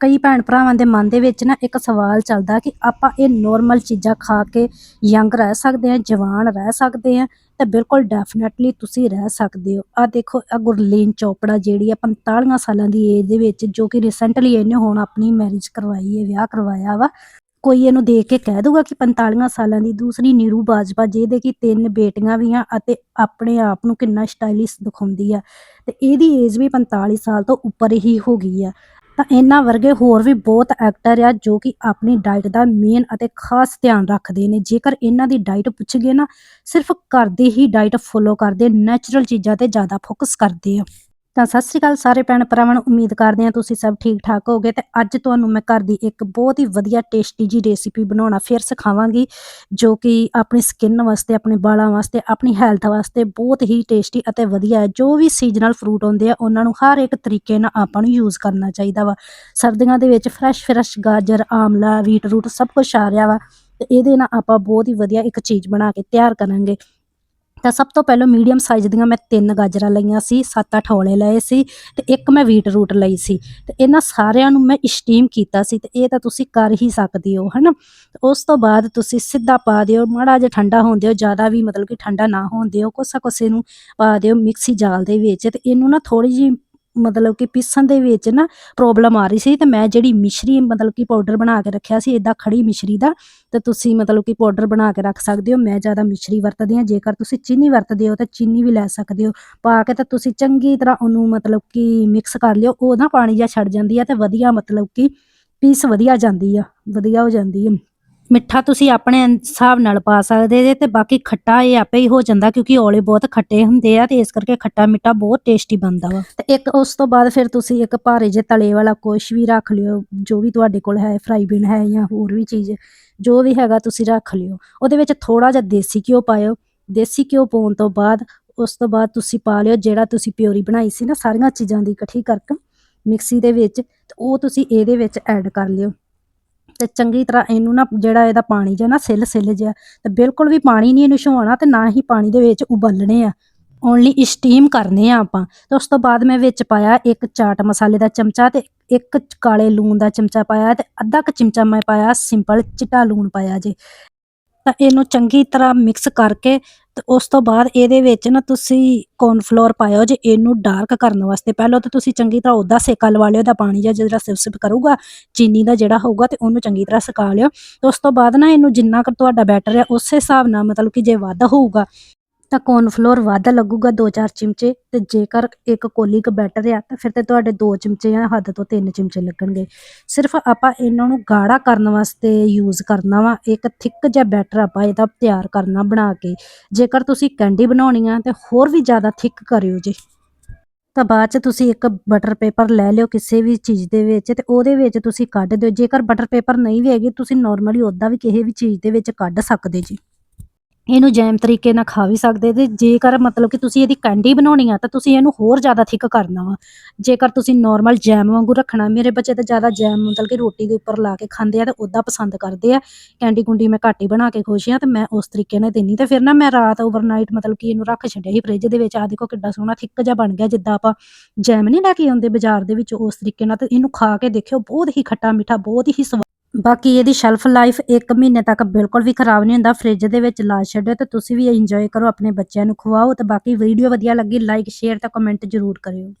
ਕਈ ਭੈਣ ਭਰਾਵਾਂ ਦੇ ਮਨ ਦੇ ਵਿੱਚ ਨਾ ਇੱਕ ਸਵਾਲ ਚੱਲਦਾ ਕਿ ਆਪਾਂ ਇਹ ਨੋਰਮਲ ਚੀਜ਼ਾਂ ਖਾ ਕੇ ਯੰਗ ਰਹਿ ਸਕਦੇ ਹਾਂ, ਜਵਾਨ ਰਹਿ ਸਕਦੇ ਹਾਂ, ਤੇ ਬਿਲਕੁਲ ਡੈਫੀਨਿਟਲੀ ਤੁਸੀਂ ਰਹਿ ਸਕਦੇ ਹੋ। ਆ ਦੇਖੋ ਆ ਗੁਰਲੀਨ ਚੋਪੜਾ ਜਿਹੜੀ ਆ 45 ਸਾਲਾਂ ਦੀ ਏਜ ਦੇ ਵਿੱਚ ਜੋ ਕਿ ਰੀਸੈਂਟਲੀ ਇਹਨੇ ਹੁਣ ਆਪਣੀ ਮੈਰਿਜ ਕਰਵਾਈ ਹੈ, ਵਿਆਹ ਕਰਵਾਇਆ ਵਾ, ਕੋਈ ਇਹਨੂੰ ਦੇਖ ਕੇ ਕਹਿ ਦੂਗਾ ਕਿ 45 ਸਾਲਾਂ ਦੀ ਦੂਸਰੀ ਨੀਰੂ ਬਾਜਵਾ, ਜਿਹਦੇ ਕਿ ਤਿੰਨ ਬੇਟੀਆਂ ਵੀ ਆ ਅਤੇ ਆਪਣੇ ਆਪ ਨੂੰ ਕਿੰਨਾ ਸਟਾਈਲਿਸ਼ ਦਿਖਾਉਂਦੀ ਆ, ਤੇ ਇਹਦੀ ਏਜ ਵੀ 45 ਸਾਲ ਤੋਂ ਉੱਪਰ ਹੀ ਹੋ ਗਈ ਆ। ਤਾਂ ਇਹਨਾਂ ਵਰਗੇ ਹੋਰ ਵੀ ਬਹੁਤ ਐਕਟਰ ਆ ਜੋ ਕਿ ਆਪਣੀ ਡਾਈਟ ਦਾ ਮੇਨ ਅਤੇ ਖਾਸ ਧਿਆਨ ਰੱਖਦੇ ਨੇ। ਜੇਕਰ ਇਹਨਾਂ ਦੀ ਡਾਈਟ ਪੁੱਛਗੇ ਨਾ, ਸਿਰਫ ਘਰ ਦੀ ਹੀ ਡਾਈਟ ਫੋਲੋ ਕਰਦੇ ਨੈਚੁਰਲ ਚੀਜ਼ਾਂ ਤੇ ਜ਼ਿਆਦਾ ਫੋਕਸ ਕਰਦੇ ਆ। ਤਾਂ ਸਤਿ ਸ਼੍ਰੀ ਅਕਾਲ ਸਾਰੇ ਭੈਣ ਭਰਾਵਾਂ ਨੂੰ, ਉਮੀਦ ਕਰਦੇ ਹਾਂ ਤੁਸੀਂ ਸਭ ਠੀਕ ਠਾਕ ਹੋਗੇ ਤੇ ਅੱਜ ਤੁਹਾਨੂੰ ਮੈਂ ਘਰ ਦੀ ਇੱਕ ਬਹੁਤ ਹੀ ਵਧੀਆ ਟੇਸਟੀ ਜੀ ਰੈਸਿਪੀ ਬਣਾਉਣਾ ਫਿਰ ਸਿਖਾਵਾਂਗੀ, ਜੋ ਕਿ ਆਪਣੀ ਸਕਿਨ ਵਾਸਤੇ, ਆਪਣੇ ਵਾਲਾਂ ਵਾਸਤੇ, ਆਪਣੀ ਹੈਲਥ ਵਾਸਤੇ ਬਹੁਤ ਹੀ ਟੇਸਟੀ ਅਤੇ ਵਧੀਆ ਹੈ। ਜੋ ਵੀ ਸੀਜ਼ਨਲ ਫਰੂਟ ਹੁੰਦੇ ਆ, ਉਹਨਾਂ ਨੂੰ ਹਰ ਇੱਕ ਤਰੀਕੇ ਨਾਲ ਆਪਾਂ ਨੂੰ ਯੂਜ਼ ਕਰਨਾ ਚਾਹੀਦਾ ਵਾ। ਸਰਦੀਆਂ ਦੇ ਵਿੱਚ ਫਰੈਸ਼ ਫਰੈਸ਼ ਗਾਜਰ, ਆਮਲਾ ਬੀਟਰੂਟ ਸਭ ਕੁਝ ਆ ਰਿਹਾ ਵਾ ਤੇ ਇਹਦੇ ਨਾਲ ਆਪਾਂ ਬਹੁਤ ਹੀ ਵਧੀਆ ਇੱਕ ਚੀਜ਼ ਬਣਾ ਕੇ ਤਿਆਰ ਕਰਾਂਗੇ। ਤਾਂ ਸਭ ਤੋਂ ਪਹਿਲਾਂ ਮੀਡੀਅਮ ਸਾਈਜ਼ ਦੀਆਂ ਮੈਂ ਤਿੰਨ ਗਾਜਰਾਂ ਲਈਆਂ ਸੀ, ਸੱਤ ਅੱਠ ਔਲੇ ਲਏ ਸੀ ਤੇ ਇੱਕ ਮੈਂ ਵੀਟ ਰੂਟ ਲਈ ਸੀ। ਤੇ ਇਹਨਾਂ ਸਾਰਿਆਂ ਨੂੰ ਮੈਂ ਸਟੀਮ ਕੀਤਾ ਸੀ ਤੇ ਇਹ ਤਾਂ ਤੁਸੀਂ ਕਰ ਹੀ ਸਕਦੇ ਹੋ, ਹਨਾ? ਤੇ ਉਸ ਤੋਂ ਬਾਅਦ ਤੁਸੀਂ ਸਿੱਧਾ ਪਾ ਦਿਓ, ਮਾੜਾ ਜਿਹਾ ਠੰਡਾ ਹੋਣ ਦਿਓ, ਜ਼ਿਆਦਾ ਵੀ ਮਤਲਬ ਕਿ ਠੰਡਾ ਨਾ ਹੋਣ ਦਿਓ, ਕੋਸਾ ਕੋਸੇ ਨੂੰ ਪਾ ਦਿਓ, ਮਿਕਸੀ ਜਾਲ ਦੇ ਵਿੱਚ ਤੇ ਇਹਨੂੰ ਨਾ ਥੋੜੀ ਜਿਹੀ ਮਤਲਬ ਕਿ ਪੀਸਣ ਦੇ ਵਿੱਚ ਨਾ ਪ੍ਰੋਬਲਮ ਆ ਰਹੀ ਸੀ ਤੇ ਮੈਂ ਜਿਹੜੀ ਮਿਸ਼ਰੀ ਮਤਲਬ ਕਿ ਪਾਊਡਰ ਬਣਾ ਕੇ ਰੱਖਿਆ ਸੀ ਇਦਾਂ ਖੜੀ ਮਿਸ਼ਰੀ ਦਾ, ਤੇ ਤੁਸੀਂ ਮਤਲਬ ਕਿ ਪਾਊਡਰ ਬਣਾ ਕੇ ਰੱਖ ਸਕਦੇ ਹੋ। ਮੈਂ ਜ਼ਿਆਦਾ ਮਿਸ਼ਰੀ ਵਰਤਦੀ ਹਾਂ, ਜੇਕਰ ਤੁਸੀਂ ਚੀਨੀ ਵਰਤਦੇ ਹੋ ਤਾਂ ਚੀਨੀ ਵੀ ਲੈ ਸਕਦੇ ਹੋ। ਪਾ ਕੇ ਤਾਂ ਤੁਸੀਂ ਚੰਗੀ ਤਰ੍ਹਾਂ ਉਹਨੂੰ ਮਤਲਬ ਕਿ ਮਿਕਸ ਕਰ ਲਿਓ, ਉਹ ਨਾ ਪਾਣੀ ਜਿਹਾ ਛੱਡ ਜਾਂਦੀ ਆ ਤੇ ਵਧੀਆ ਮਤਲਬ ਕਿ ਪੀਸ ਵਧੀਆ ਜਾਂਦੀ ਆ, ਵਧੀਆ ਹੋ ਜਾਂਦੀ ਆ। ਮਿੱਠਾ ਤੁਸੀਂ ਆਪਣੇ ਹਿਸਾਬ ਨਾਲ ਪਾ ਸਕਦੇ ਜੇ ਤੇ ਬਾਕੀ ਖੱਟਾ ਇਹ ਆਪੇ ਹੀ ਹੋ ਜਾਂਦਾ ਕਿਉਂਕਿ ਔਲੇ ਬਹੁਤ ਖੱਟੇ ਹੁੰਦੇ ਆ ਤੇ ਇਸ ਕਰਕੇ ਖੱਟਾ ਮਿੱਠਾ ਬਹੁਤ ਟੇਸਟੀ ਬਣਦਾ ਵਾ। ਤੇ ਇੱਕ ਉਸ ਤੋਂ ਬਾਅਦ ਫਿਰ ਤੁਸੀਂ ਇੱਕ ਭਾਰੇ ਜਿਹੇ ਤਲੇ ਵਾਲਾ ਕੁਛ ਵੀ ਰੱਖ ਲਿਓ, ਜੋ ਵੀ ਤੁਹਾਡੇ ਕੋਲ ਹੈ ਫਰਾਈ ਬਿਨ ਹੈ ਜਾਂ ਹੋਰ ਵੀ ਚੀਜ਼, ਜੋ ਵੀ ਹੈਗਾ ਤੁਸੀਂ ਰੱਖ ਲਿਓ। ਉਹਦੇ ਵਿੱਚ ਥੋੜਾ ਜਿਹਾ ਦੇਸੀ ਘਿਓ ਪਾਇਓ। ਦੇਸੀ ਘਿਓ ਪਾਉਣ ਤੋਂ ਬਾਅਦ ਉਸ ਤੋਂ ਬਾਅਦ ਤੁਸੀਂ ਪਾ ਲਿਓ ਜਿਹੜਾ ਤੁਸੀਂ ਪਿਓਰੀ ਬਣਾਈ ਸੀ ਨਾ, ਸਾਰੀਆਂ ਚੀਜ਼ਾਂ ਦੀ ਇਕੱਠੀ ਕਰਕੇ ਮਿਕਸੀ ਦੇ ਵਿੱਚ ਉਹ ਤੁਸੀਂ ਇਹਦੇ ਵਿੱਚ ਐਡ ਕਰ ਲਿਓ। ਤੇ ਚੰਗੀ ਤਰ੍ਹਾਂ ਇਹਨੂੰ ਨਾ ਜਿਹੜਾ ਇਹਦਾ ਪਾਣੀ ਜਿਹਾ ਨਾ ਸਿੱਲ ਸਿੱਲ ਜਿਹਾ, ਤੇ ਬਿਲਕੁਲ ਵੀ ਪਾਣੀ ਨਹੀਂ ਇਹਨੂੰ ਛੋਣਾ ਤੇ ਨਾ ਹੀ ਪਾਣੀ ਦੇ ਵਿੱਚ ਉਬਲਣੇ ਆ। ਓਨਲੀ ਸਟੀਮ ਕਰਨੇ ਆ ਆਪਾਂ। ਤੇ ਉਸ ਤੋਂ ਬਾਅਦ ਮੈਂ ਵਿੱਚ ਪਾਇਆ ਇੱਕ ਚਾਟ ਮਸਾਲੇ ਦਾ ਚਮਚਾ ਤੇ ਇੱਕ ਕਾਲੇ ਲੂਣ ਦਾ ਚਮਚਾ ਪਾਇਆ ਤੇ ਅੱਧਾ ਕੁ ਚਮਚਾ ਮੈਂ ਪਾਇਆ ਸਿੰਪਲ ਚਿੱਟਾ ਲੂਣ ਪਾਇਆ ਜੇ। ਤਾਂ ਇਹਨੂੰ ਚੰਗੀ ਤਰ੍ਹਾਂ ਮਿਕਸ ਕਰਕੇ ਤੇ ਉਸ ਤੋਂ ਬਾਅਦ ਇਹਦੇ ਵਿੱਚ ਨਾ ਤੁਸੀਂ ਕੌਰਨਫਲੋਰ ਪਾਇਓ ਜੇ ਇਹਨੂੰ ਡਾਰਕ ਕਰਨ ਵਾਸਤੇ। ਪਹਿਲਾਂ ਤਾਂ ਤੁਸੀਂ ਚੰਗੀ ਤਰ੍ਹਾਂ ਉਹਦਾ ਸੇਕਾ ਲਵਾ ਲਿਓ ਦਾ ਪਾਣੀ ਜਿਹਾ ਜਿਹੜਾ ਸਿਪ ਸਿਪ ਕਰੂਗਾ, ਚੀਨੀ ਦਾ ਜਿਹੜਾ ਹੋਊਗਾ ਤੇ ਉਹਨੂੰ ਚੰਗੀ ਤਰ੍ਹਾਂ ਸੁਕਾ ਲਿਓ। ਤੇ ਉਸ ਤੋਂ ਬਾਅਦ ਨਾ ਇਹਨੂੰ ਜਿੰਨਾ ਕੁ ਤੁਹਾਡਾ ਬੈਟਰ ਹੈ, ਉਸੇ ਹਿਸਾਬ ਨਾਲ ਮਤਲਬ ਕਿ ਜੇ ਵੱਧ ਹੋਊਗਾ ਤਾਂ ਕੌਰਨਫਲੋਰ ਵੱਧ ਲੱਗੂਗਾ 2-4 ਚਮਚੇ ਤੇ ਜੇਕਰ ਇੱਕ ਕੋਲੀ ਕ ਬੈਟਰ ਆ ਤਾਂ ਫਿਰ ਤੇ ਤੁਹਾਡੇ 2 ਚਮਚੇ ਜਾਂ ਹੱਦ ਤੋਂ 3 ਚਮਚੇ ਲੱਗਣਗੇ। ਸਿਰਫ ਆਪਾਂ ਇਹਨਾਂ ਨੂੰ ਗਾੜਾ ਕਰਨ ਵਾਸਤੇ ਯੂਜ਼ ਕਰਨਾ ਵਾ, ਇੱਕ ਥਿੱਕ ਜਿਹਾ ਬੈਟਰ ਆਪਾਂ ਇਹਦਾ ਤਿਆਰ ਕਰਨਾ ਬਣਾ ਕੇ। ਜੇਕਰ ਤੁਸੀਂ ਕੈਂਡੀ ਬਣਾਉਣੀ ਆ ਤੇ ਹੋਰ ਵੀ ਜ਼ਿਆਦਾ ਥਿੱਕ ਕਰਿਓ ਜੀ, ਤਾਂ ਬਾਅਦ ਚ ਤੁਸੀਂ ਇੱਕ ਬਟਰ ਪੇਪਰ ਲੈ ਲਿਓ ਕਿਸੇ ਵੀ ਚੀਜ਼ ਦੇ ਵਿੱਚ ਤੇ ਉਹਦੇ ਵਿੱਚ ਤੁਸੀਂ ਕੱਢ ਦਿਓ। ਜੇਕਰ ਬਟਰ ਪੇਪਰ ਨਹੀਂ ਵੀ ਹੈਗੀ, ਤੁਸੀਂ ਨਾਰਮਲੀ ਉੱਦਾਂ ਵੀ ਕਿਸੇ ਵੀ ਚੀਜ਼ ਦੇ ਵਿੱਚ ਕੱਢ ਸਕਦੇ ਜੀ। ਇਹਨੂੰ ਜੈਮ ਤਰੀਕੇ ਨਾਲ ਖਾ ਵੀ ਸਕਦੇ ਤੇ ਜੇਕਰ ਮਤਲਬ ਕਿ ਤੁਸੀਂ ਇਹਦੀ ਕੈਂਡੀ ਬਣਾਉਣੀ ਆ ਤਾਂ ਤੁਸੀਂ ਇਹਨੂੰ ਹੋਰ ਜ਼ਿਆਦਾ ਥਿਕ ਕਰਨਾ ਵਾ। ਜੇਕਰ ਤੁਸੀਂ ਨਾਰਮਲ ਜੈਮ ਵਾਂਗੂ ਰੱਖਣਾ, ਮੇਰੇ ਬੱਚੇ ਤਾਂ ਜ਼ਿਆਦਾ ਜੈਮ ਮਤਲਬ ਕਿ ਰੋਟੀ ਦੇ ਉੱਪਰ ਲਾ ਕੇ ਖਾਂਦੇ ਆ ਤੇ ਉੱਦਾਂ ਪਸੰਦ ਕਰਦੇ ਆ। ਕੈਂਡੀ ਕੁੰਡੀ ਮੈਂ ਘੱਟ ਹੀ ਬਣਾ ਕੇ ਖੁਸ਼ ਆ ਤੇ ਮੈਂ ਉਸ ਤਰੀਕੇ ਨਾਲ ਦਿੰਨੀ ਤੇ ਫਿਰ ਨਾ ਮੈਂ ਰਾਤ ਓਵਰਨਾਈਟ ਮਤਲਬ ਕਿ ਇਹਨੂੰ ਰੱਖ ਛੱਡਿਆ ਸੀ ਫ੍ਰਿਜ ਦੇ ਵਿੱਚ। ਆ ਦੇਖੋ ਕਿੱਡਾ ਸੋਹਣਾ ਥਿੱਕ ਜਿਹਾ ਬਣ ਗਿਆ ਜਿੱਦਾਂ ਆਪਾਂ ਜੈਮ ਨਹੀਂ ਲੈ ਕੇ ਆਉਂਦੇ ਬਾਜ਼ਾਰ ਦੇ ਵਿੱਚ ਉਸ ਤਰੀਕੇ ਨਾਲ ਤੇ ਇਹਨੂੰ ਖਾ ਕੇ ਦੇਖਿਓ, ਬਹੁਤ ਹੀ ਖੱਟਾ ਮਿੱਠਾ, ਬਹੁਤ ਹੀ ਸਵਾਦ ਬਾਕੀ ਇਹਦੀ ਸ਼ੈਲਫ ਲਾਈਫ 1 ਮਹੀਨੇ ਤੱਕ ਬਿਲਕੁਲ ਵੀ ਖਰਾਬ ਨਹੀਂ ਹੁੰਦਾ। ਫ੍ਰਿਜ ਦੇ ਵਿੱਚ ਲਾ ਛੱਡੋ ਤੇ ਤੁਸੀਂ ਵੀ ਇੰਜੋਏ ਕਰੋ, ਆਪਣੇ ਬੱਚਿਆਂ ਨੂੰ ਖਵਾਓ ਤੇ ਬਾਕੀ ਵੀਡੀਓ ਵਧੀਆ ਲੱਗੀ ਲਾਈਕ ਸ਼ੇਅਰ ਤੇ ਕਮੈਂਟ ਜ਼ਰੂਰ ਕਰਿਓ।